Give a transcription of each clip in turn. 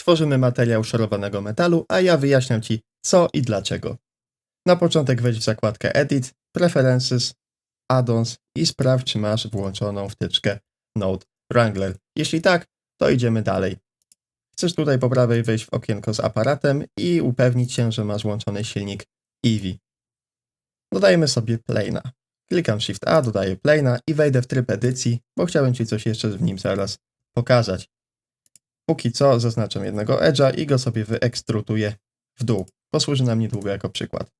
tworzymy materiał szorowanego metalu, a ja wyjaśniam Ci co i dlaczego. Na początek wejdź w zakładkę Edit, Preferences, Addons i sprawdź, czy masz włączoną wtyczkę Node Wrangler. Jeśli tak, to idziemy dalej. Chcesz tutaj po prawej wejść w okienko z aparatem i upewnić się, że masz włączony silnik Eevee. Dodajemy sobie Plane'a. Klikam Shift A, dodaję Plane'a i wejdę w tryb edycji, bo chciałem Ci coś jeszcze w nim zaraz pokazać. Póki co zaznaczam jednego edge'a i go sobie wyekstrutuję w dół. Posłuży nam niedługo jako przykład.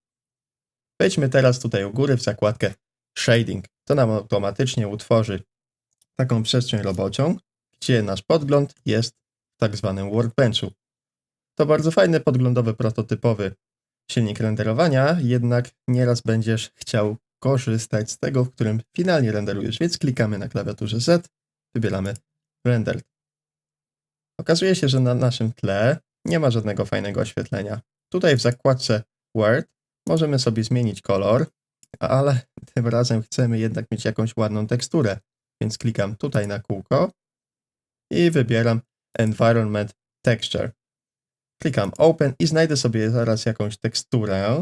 Wejdźmy teraz tutaj u góry w zakładkę Shading. To nam automatycznie utworzy taką przestrzeń roboczą, gdzie nasz podgląd jest w tak zwanym workbenchu. To bardzo fajny, podglądowy, prototypowy silnik renderowania, jednak nieraz będziesz chciał korzystać z tego, w którym finalnie renderujesz, więc klikamy na klawiaturze Z, wybieramy Render. Okazuje się, że na naszym tle nie ma żadnego fajnego oświetlenia. Tutaj w zakładce Word możemy sobie zmienić kolor, ale tym razem chcemy jednak mieć jakąś ładną teksturę, więc klikam tutaj na kółko i wybieram Environment Texture. Klikam Open i znajdę sobie zaraz jakąś teksturę.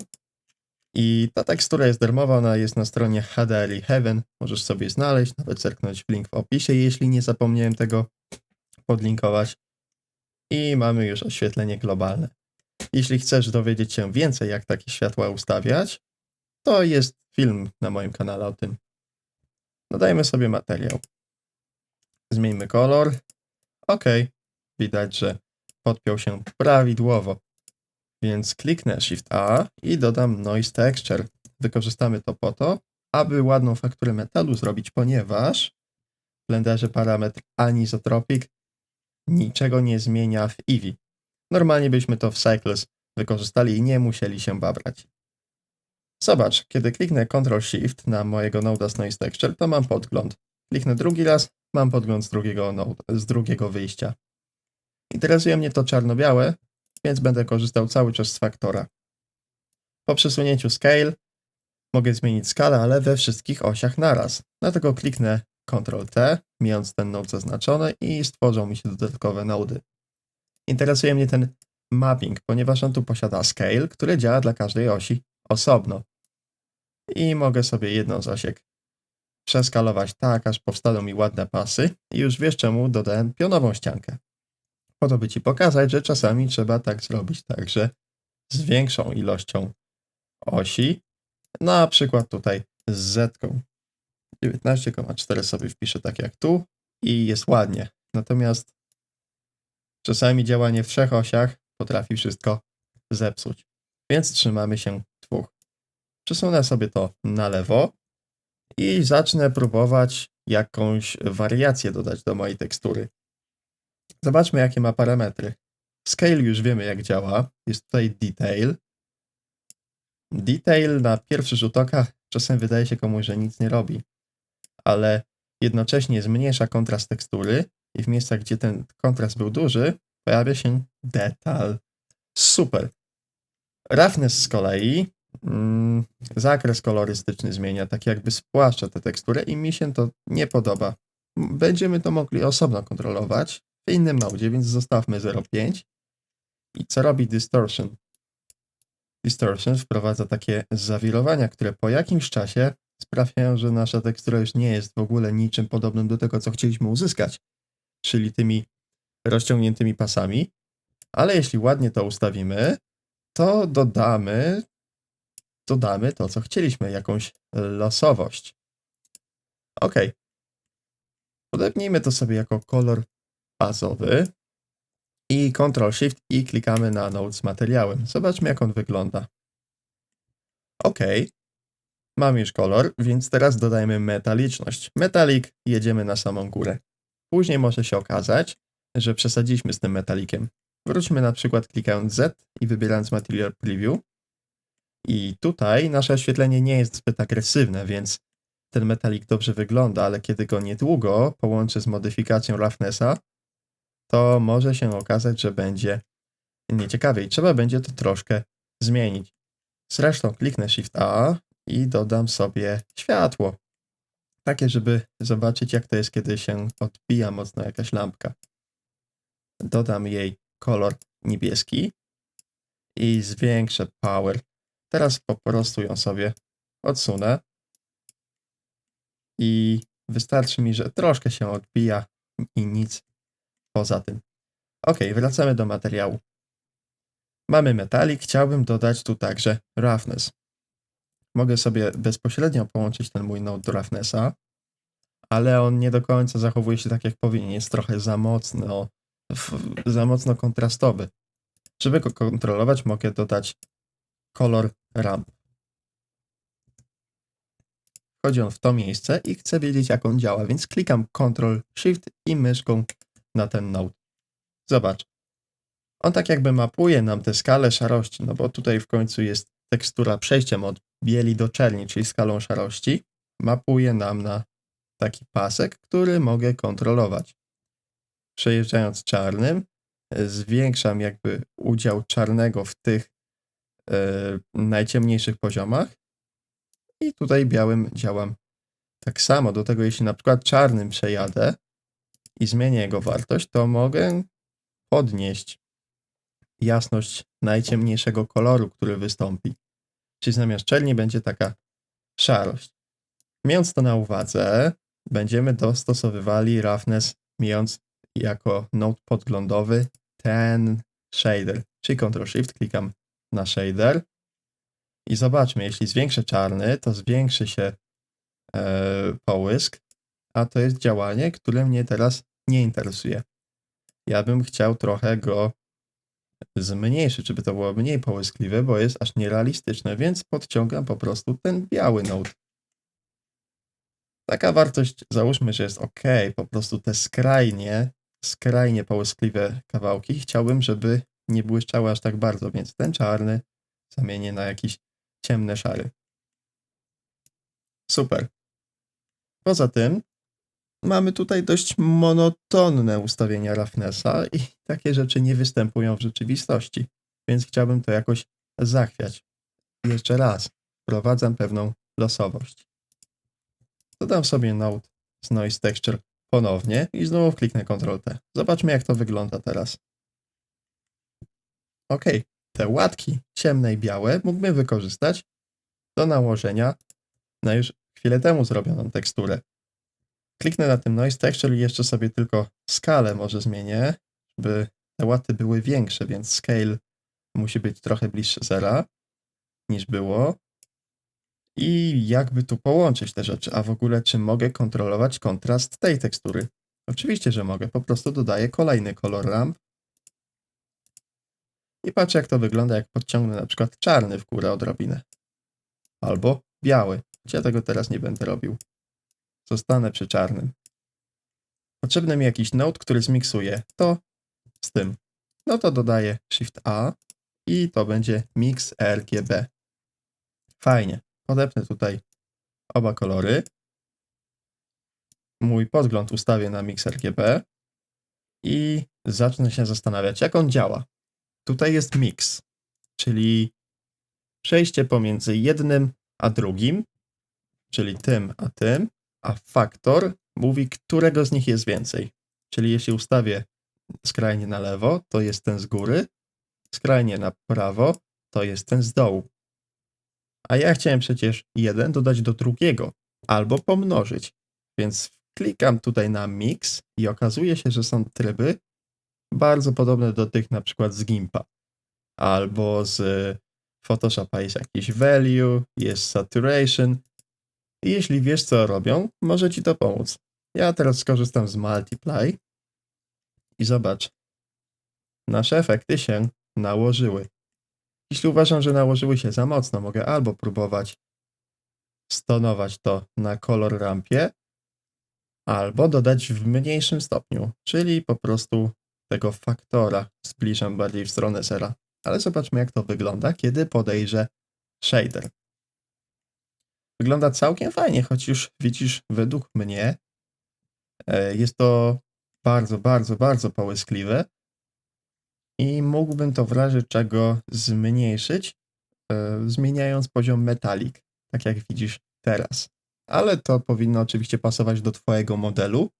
I ta tekstura jest darmowa, ona jest na stronie HDRI Heaven. Możesz sobie znaleźć, nawet zerknąć w link w opisie, jeśli nie zapomniałem tego podlinkować. I mamy już oświetlenie globalne. Jeśli chcesz dowiedzieć się więcej, jak takie światła ustawiać, to jest film na moim kanale o tym. Dodajmy sobie materiał. Zmieńmy kolor. OK. Widać, że podpiął się prawidłowo. Więc kliknę Shift A i dodam Noise Texture. Wykorzystamy to po to, aby ładną fakturę metalu zrobić, ponieważ w Blenderze parametr anisotropic niczego nie zmienia w Eevee. Normalnie byśmy to w Cycles wykorzystali i nie musieli się babrać. Zobacz, kiedy kliknę Ctrl-Shift na mojego noda z Noise Texture, to mam podgląd. Kliknę drugi raz, mam podgląd z drugiego, node, z drugiego wyjścia. Interesuje mnie to czarno-białe, więc będę korzystał cały czas z faktora. Po przesunięciu Scale mogę zmienić skalę, ale we wszystkich osiach naraz. Dlatego kliknę Ctrl-T, mijając ten node zaznaczony i stworzą mi się dodatkowe nody. Interesuje mnie ten mapping, ponieważ on tu posiada scale, który działa dla każdej osi osobno. I mogę sobie jedną z osiek przeskalować tak, aż powstaną mi ładne pasy i już wiesz czemu dodałem pionową ściankę. Po to by Ci pokazać, że czasami trzeba tak zrobić także z większą ilością osi, na przykład tutaj z Z. 19,4 sobie wpiszę tak jak tu i jest ładnie. Natomiast czasami działanie w trzech osiach potrafi wszystko zepsuć. Więc trzymamy się dwóch. Przesunę sobie to na lewo i zacznę próbować jakąś wariację dodać do mojej tekstury. Zobaczmy, jakie ma parametry. Scale już wiemy, jak działa. Jest tutaj detail. Detail na pierwszy rzut oka czasem wydaje się komuś, że nic nie robi, ale jednocześnie zmniejsza kontrast tekstury i w miejscach, gdzie ten kontrast był duży, pojawia się detal. Super. Roughness z kolei mm, zakres kolorystyczny zmienia, tak jakby spłaszcza tę teksturę i mi się to nie podoba. Będziemy to mogli osobno kontrolować w innym modzie, więc zostawmy 0,5. I co robi Distortion? Distortion wprowadza takie zawirowania, które po jakimś czasie sprawiają, że nasza tekstura już nie jest w ogóle niczym podobnym do tego, co chcieliśmy uzyskać, czyli tymi rozciągniętymi pasami, ale jeśli ładnie to ustawimy, to dodamy, dodamy to, co chcieliśmy, jakąś losowość. Ok. Podepnijmy to sobie jako kolor bazowy i Ctrl Shift i klikamy na Node z materiałem. Zobaczmy, jak on wygląda. Ok. Mamy już kolor, więc teraz dodajmy metaliczność. Metalik jedziemy na samą górę. Później może się okazać, że przesadziliśmy z tym metalikiem. Wróćmy na przykład klikając Z i wybierając Material Preview. I tutaj nasze oświetlenie nie jest zbyt agresywne, więc ten metalik dobrze wygląda, ale kiedy go niedługo połączę z modyfikacją roughnessa, to może się okazać, że będzie nieciekawie i trzeba będzie to troszkę zmienić. Zresztą kliknę Shift A i dodam sobie światło. Takie, żeby zobaczyć, jak to jest, kiedy się odbija mocno jakaś lampka. Dodam jej kolor niebieski i zwiększę power. Teraz po prostu ją sobie odsunę i wystarczy mi, że troszkę się odbija i nic poza tym. Ok, wracamy do materiału. Mamy metalik, chciałbym dodać tu także roughness. Mogę sobie bezpośrednio połączyć ten mój node do roughnessa, ale on nie do końca zachowuje się tak jak powinien. Jest trochę za mocno, za mocno kontrastowy. Żeby go kontrolować, mogę dodać kolor ramp. Wchodzi on w to miejsce i chcę wiedzieć, jak on działa, więc klikam Ctrl Shift i myszką na ten node. Zobacz. On tak jakby mapuje nam tę skalę szarości, no bo tutaj w końcu jest tekstura przejściem od bieli do czerni, czyli skalą szarości. Mapuje nam na taki pasek, który mogę kontrolować. Przejeżdżając czarnym, zwiększam jakby udział czarnego w tych e, najciemniejszych poziomach i tutaj białym działam tak samo. Do tego, jeśli na przykład czarnym przejadę i zmienię jego wartość, to mogę podnieść jasność najciemniejszego koloru, który wystąpi. Czyli zamiast czerni będzie taka szarość. Mając to na uwadze, będziemy dostosowywali roughness, mając jako node podglądowy ten shader. Czyli Ctrl Shift, klikam na shader i zobaczmy, jeśli zwiększę czarny, to zwiększy się e, połysk, a to jest działanie, które mnie teraz nie interesuje. Ja bym chciał trochę go zmniejszyć, żeby to było mniej połyskliwe, bo jest aż nierealistyczne, więc podciągam po prostu ten biały node. Taka wartość, załóżmy, że jest ok, po prostu te skrajnie, skrajnie połyskliwe kawałki chciałbym, żeby nie błyszczały aż tak bardzo, więc ten czarny zamienię na jakiś ciemny szary. Super. Poza tym mamy tutaj dość monotonne ustawienia roughnessa i takie rzeczy nie występują w rzeczywistości, więc chciałbym to jakoś zachwiać. Jeszcze raz, wprowadzam pewną losowość. Dodam sobie Node z Noise Texture ponownie i znowu kliknę Ctrl T. Zobaczmy jak to wygląda teraz. Ok, te łatki ciemne i białe mógłbym wykorzystać do nałożenia na już chwilę temu zrobioną teksturę. Kliknę na tym Noise Texture i jeszcze sobie tylko skalę może zmienię, żeby te łaty były większe, więc scale musi być trochę bliższy zera niż było. I jakby tu połączyć te rzeczy, a w ogóle czy mogę kontrolować kontrast tej tekstury? Oczywiście, że mogę, po prostu dodaję kolejny kolor ramp. I patrzę jak to wygląda, jak podciągnę na przykład czarny w górę odrobinę. Albo biały, ja tego teraz nie będę robił. Zostanę przy czarnym. Potrzebny mi jakiś node, który zmiksuje to z tym. No to dodaję Shift A i to będzie Mix RGB. Fajnie. Podepnę tutaj oba kolory. Mój podgląd ustawię na Mix RGB i zacznę się zastanawiać, jak on działa. Tutaj jest mix, czyli przejście pomiędzy jednym a drugim, czyli tym a tym, a faktor mówi, którego z nich jest więcej. Czyli jeśli ustawię skrajnie na lewo, to jest ten z góry, skrajnie na prawo, to jest ten z dołu. A ja chciałem przecież jeden dodać do drugiego, albo pomnożyć. Więc klikam tutaj na mix i okazuje się, że są tryby bardzo podobne do tych na przykład z Gimpa. Albo z Photoshopa jest jakiś value, jest saturation. Jeśli wiesz co robią, może ci to pomóc. Ja teraz skorzystam z multiply i zobacz. Nasze efekty się nałożyły. Jeśli uważam, że nałożyły się za mocno, mogę albo próbować stonować to na kolor rampie, albo dodać w mniejszym stopniu, czyli po prostu tego faktora zbliżam bardziej w stronę zera. Ale zobaczmy, jak to wygląda, kiedy podejrzę shader. Wygląda całkiem fajnie, choć już widzisz, według mnie e, jest to bardzo, bardzo, bardzo połyskliwe i mógłbym to w razie czego zmniejszyć, e, zmieniając poziom metalik, tak jak widzisz teraz. Ale to powinno oczywiście pasować do Twojego modelu,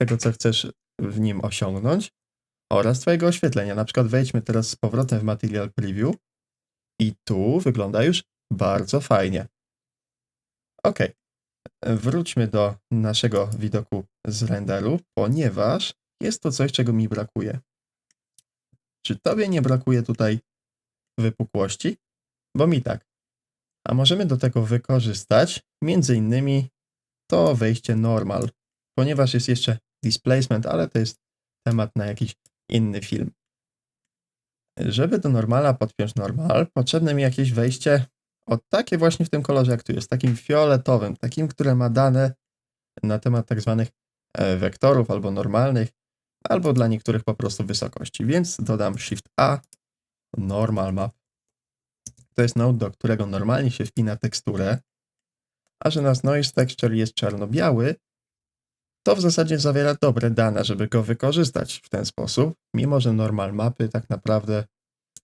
tego co chcesz w nim osiągnąć oraz twojego oświetlenia. Na przykład wejdźmy teraz z powrotem w Material Preview i tu wygląda już bardzo fajnie. Ok, wróćmy do naszego widoku z renderu, ponieważ jest to coś, czego mi brakuje. Czy tobie nie brakuje tutaj wypukłości? Bo mi tak. A możemy do tego wykorzystać między innymi to wejście normal, ponieważ jest jeszcze displacement, ale to jest temat na jakiś inny film. Żeby do normala podpiąć normal, potrzebne mi jakieś wejście o takie właśnie w tym kolorze, jak tu jest, takim fioletowym, takim, które ma dane na temat tak zwanych e, wektorów albo normalnych, albo dla niektórych po prostu wysokości. Więc dodam Shift A, Normal Map. To jest node, do którego normalnie się wpina teksturę, a że nasz noise texture jest czarno-biały, to w zasadzie zawiera dobre dane, żeby go wykorzystać w ten sposób, mimo że normal mapy tak naprawdę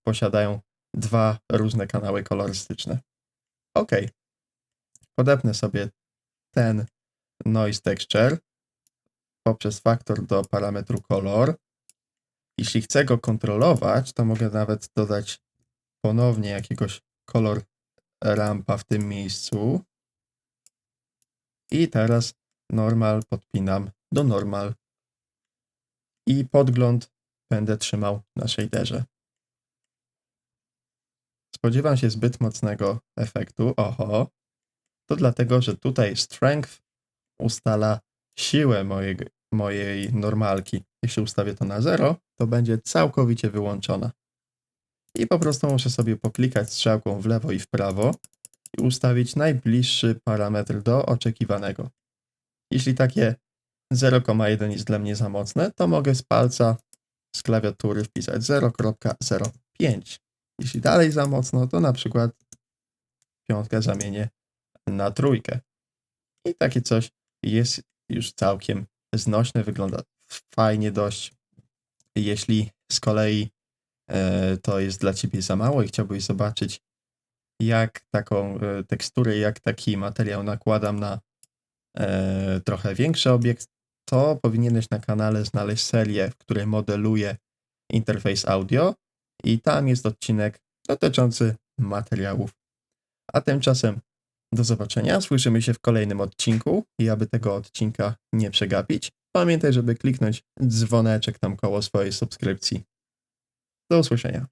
posiadają dwa różne kanały kolorystyczne. OK. Podepnę sobie ten noise texture poprzez faktor do parametru color. Jeśli chcę go kontrolować, to mogę nawet dodać ponownie jakiegoś kolor rampa w tym miejscu. I teraz normal podpinam do normal. I podgląd będę trzymał na shaderze. Spodziewam się zbyt mocnego efektu. Oho. To dlatego, że tutaj strength ustala siłę mojej, mojej normalki. Jeśli ustawię to na 0, to będzie całkowicie wyłączona. I po prostu muszę sobie poklikać strzałką w lewo i w prawo i ustawić najbliższy parametr do oczekiwanego. Jeśli takie 0,1 jest dla mnie za mocne, to mogę z palca z klawiatury wpisać 0.05. Jeśli dalej za mocno, to na przykład piątkę zamienię na trójkę. I takie coś jest już całkiem znośne, wygląda fajnie dość. Jeśli z kolei e, to jest dla ciebie za mało i chciałbyś zobaczyć, jak taką e, teksturę, jak taki materiał nakładam na e, trochę większy obiekt, to powinieneś na kanale znaleźć serię, w której modeluję interfejs audio i tam jest odcinek dotyczący materiałów. A tymczasem do zobaczenia. Słyszymy się w kolejnym odcinku i aby tego odcinka nie przegapić, pamiętaj, żeby kliknąć dzwoneczek tam koło swojej subskrypcji. Do usłyszenia.